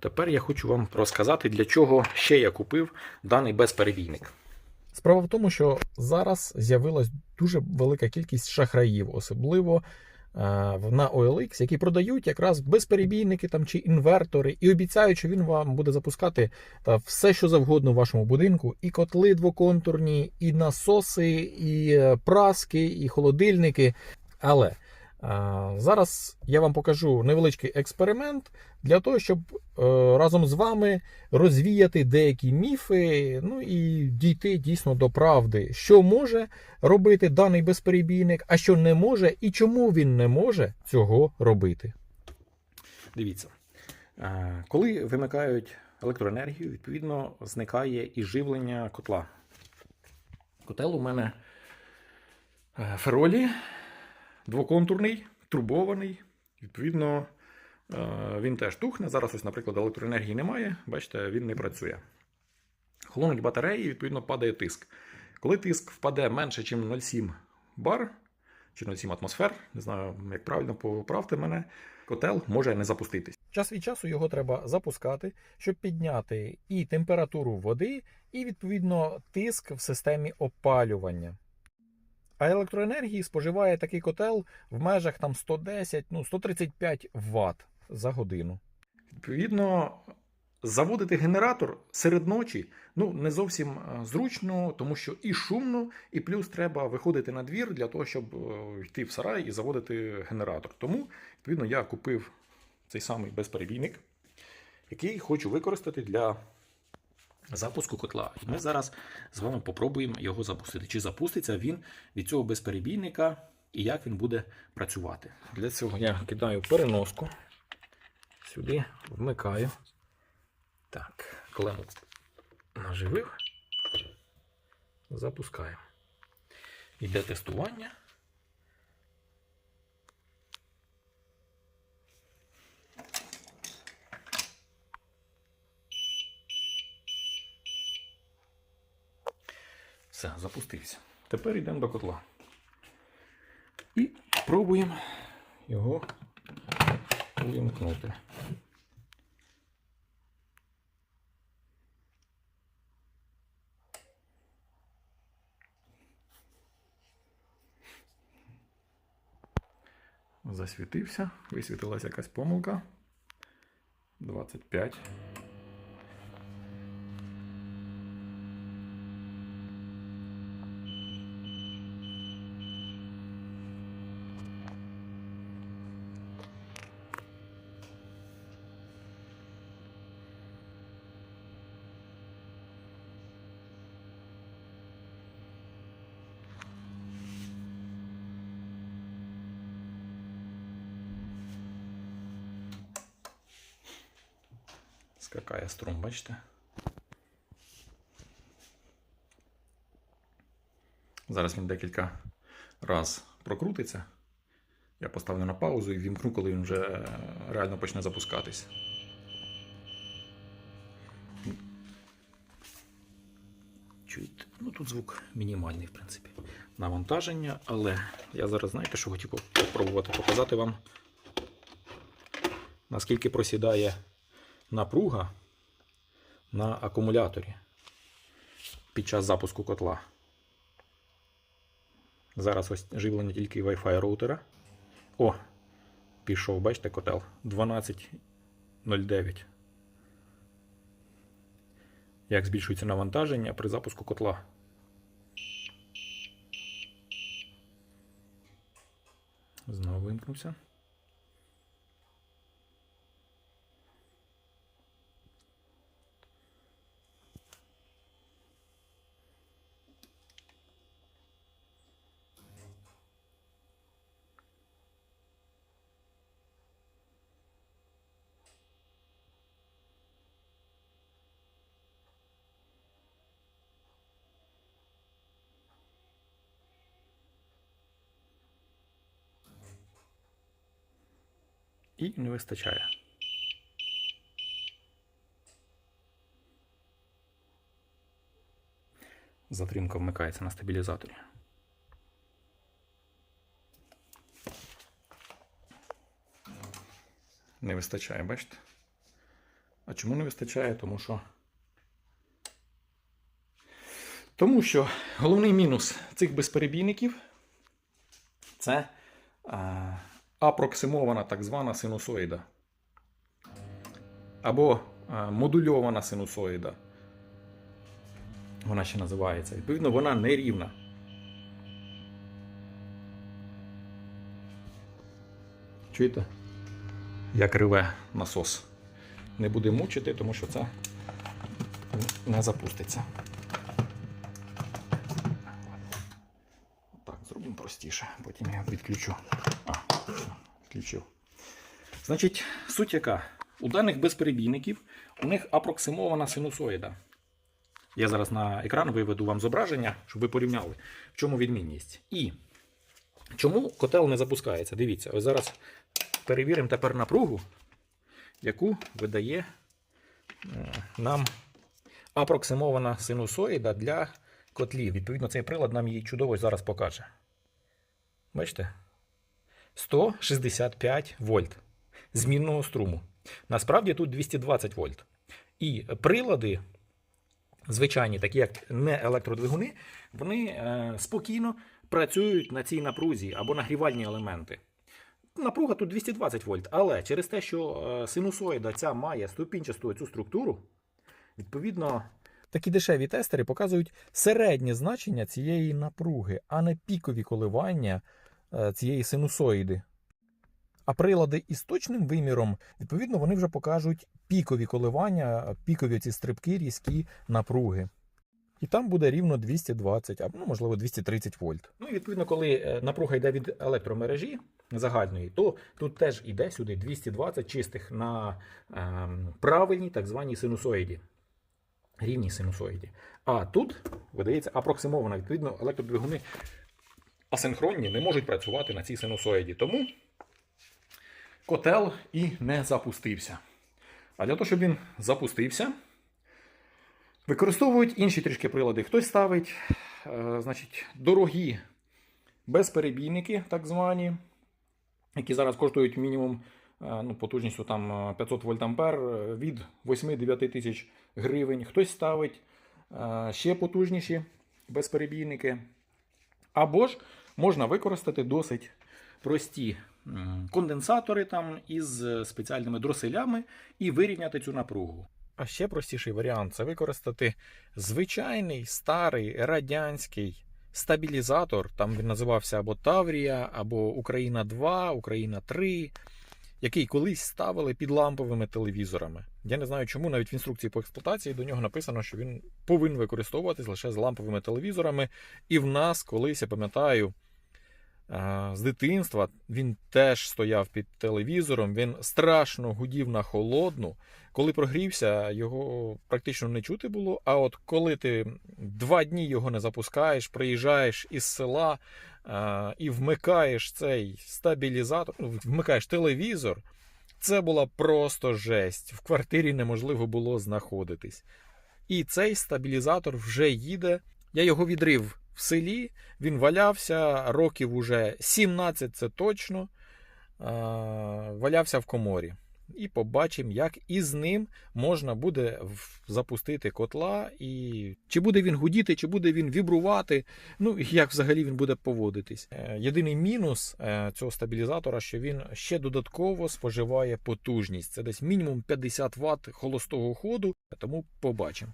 Тепер я хочу вам розказати, для чого ще я купив даний безперебійник. Справа в тому, що зараз з'явилась дуже велика кількість шахраїв, особливо е, на OLX, які продають якраз безперебійники там чи інвертори, і обіцяють, що він вам буде запускати та все, що завгодно в вашому будинку: і котли двоконтурні, і насоси, і е, праски, і холодильники. Але зараз я вам покажу невеличкий експеримент для того, щоб е, разом з вами розвіяти деякі міфи, ну і дійти дійсно до правди, що може робити даний безперебійник, а що не може, і чому він не може цього робити. Дивіться, е, коли вимикають електроенергію, відповідно зникає і живлення котла. Котел у мене е, феролі, двоконтурний, трубований. Відповідно, е, він теж тухне. Зараз, ось, наприклад, електроенергії немає. Бачите, він не працює. Холонуть батареї, відповідно, падає тиск. Коли тиск впаде менше, ніж 0,7 бар чи 0,7 атмосфер, не знаю, як правильно поправте мене, котел може не запуститись. Час від часу його треба запускати, щоб підняти і температуру води, і відповідно тиск в системі опалювання. А електроенергії споживає такий котел в межах там 110, ну 135 Вт за годину. Відповідно, заводити генератор серед ночі ну, не зовсім е, зручно, тому що і шумно, і плюс треба виходити на двір для того, щоб е, йти в сарай і заводити генератор. Тому, відповідно, я купив цей самий безперебійник, який хочу використати для запуску котла. І ми зараз з вами попробуємо його запустити. Чи запуститься він від цього безперебійника і як він буде працювати. Для цього я кидаю переноску. Сюди вмикаю. Так, клему наживив. Запускаю. Йде тестування. Все, запустився. Тепер йдемо до котла. І пробуємо його увімкнути. Засвітився, висвітилася якась помилка. 25. Скакає струм, бачите? Зараз він декілька раз прокрутиться. Я поставлю на паузу і вімкну, коли він вже е, реально почне запускатись. Чуєте? Ну тут звук мінімальний, в принципі. Навантаження, але я зараз, знаєте, що хотів спробувати показати вам, наскільки просідає напруга на акумуляторі під час запуску котла. Зараз ось живлення тільки Wi-Fi роутера. О, пішов, бачите, котел 12.09. Як збільшується навантаження при запуску котла. Знову вимкнувся. І не вистачає. Затримка вмикається на стабілізаторі. Не вистачає, бачите? А чому не вистачає? Тому що. Тому що головний мінус цих безперебійників це апроксимована так звана синусоїда. Або модульована синусоїда. Вона ще називається. Відповідно, вона нерівна. Чуєте? Як реве насос. Не буде мучити, тому що це не запуститься. Так, зробимо простіше, потім я відключу. Відключив. Значить, суть яка? У даних безперебійників у них апроксимована синусоїда. Я зараз на екран виведу вам зображення, щоб ви порівняли, в чому відмінність. І чому котел не запускається? Дивіться, ось зараз перевіримо тепер напругу, яку видає е, нам апроксимована синусоїда для котлів. Відповідно, цей прилад нам її чудово зараз покаже. Бачите? 165 вольт змінного струму. Насправді тут 220 вольт. І прилади, звичайні, такі як не електродвигуни, вони е, спокійно працюють на цій напрузі або нагрівальні елементи. Напруга тут 220 вольт, але через те, що е, синусоїда ця має ступінчасту цю структуру, відповідно, Такі дешеві тестери показують середнє значення цієї напруги, а не пікові коливання цієї синусоїди. А прилади із точним виміром, відповідно, вони вже покажуть пікові коливання, пікові ці стрибки, різкі напруги. І там буде рівно 220, або ну, можливо 230 вольт. Ну і відповідно, коли е, напруга йде від електромережі загальної, то тут теж йде сюди 220 чистих на ем, правильній так званій синусоїді. Рівній синусоїді. А тут видається апроксимована. Відповідно, електродвигуни асинхронні не можуть працювати на цій синусоїді. Тому котел і не запустився. А для того, щоб він запустився, використовують інші трішки прилади. Хтось ставить е, значить, дорогі безперебійники, так звані, які зараз коштують мінімум е, ну, потужністю там, е, 500 вольтампер е, від 8-9 тисяч гривень. Хтось ставить ще потужніші безперебійники. Або ж можна використати досить прості конденсатори там із спеціальними дроселями і вирівняти цю напругу. А ще простіший варіант це використати звичайний старий радянський стабілізатор. Там він називався або Таврія, або Україна 2, Україна 3, який колись ставили під ламповими телевізорами. Я не знаю, чому навіть в інструкції по експлуатації до нього написано, що він повинен використовуватись лише з ламповими телевізорами. І в нас колись, я пам'ятаю, з дитинства він теж стояв під телевізором, він страшно гудів на холодну. Коли прогрівся, його практично не чути було. А от коли ти два дні його не запускаєш, приїжджаєш із села і вмикаєш цей стабілізатор, ну, вмикаєш телевізор, це була просто жесть. В квартирі неможливо було знаходитись. І цей стабілізатор вже їде. Я його відрив в селі, він валявся років уже 17, це точно. Валявся в коморі. І побачимо, як із ним можна буде запустити котла, і чи буде він гудіти, чи буде він вібрувати, ну як взагалі він буде поводитись. Е, Єдиний мінус е, цього стабілізатора, що він ще додатково споживає потужність. Це десь мінімум 50 Вт холостого ходу, тому побачимо.